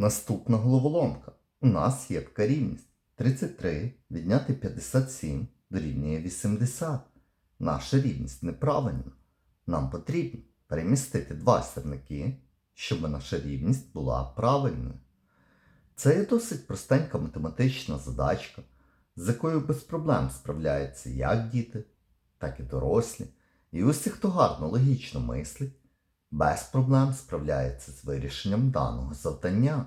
Наступна головоломка. У нас є така рівність. 33 відняти 57 дорівнює 80. Наша рівність неправильна. Нам потрібно перемістити два сірники, щоб наша рівність була правильною. Це є досить простенька математична задачка, з якою без проблем справляються як діти, так і дорослі. І усі, хто гарно логічно мислить, без проблем справляється з вирішенням даного завдання.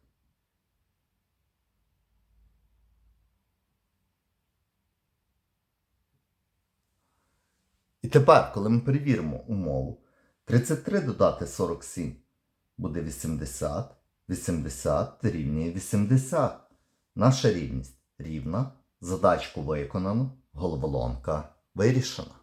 І тепер, коли ми перевіримо умову, 33 додати 47 буде 80, 80 рівнює 80. Наша рівність рівна, задачку виконано, головоломка вирішена.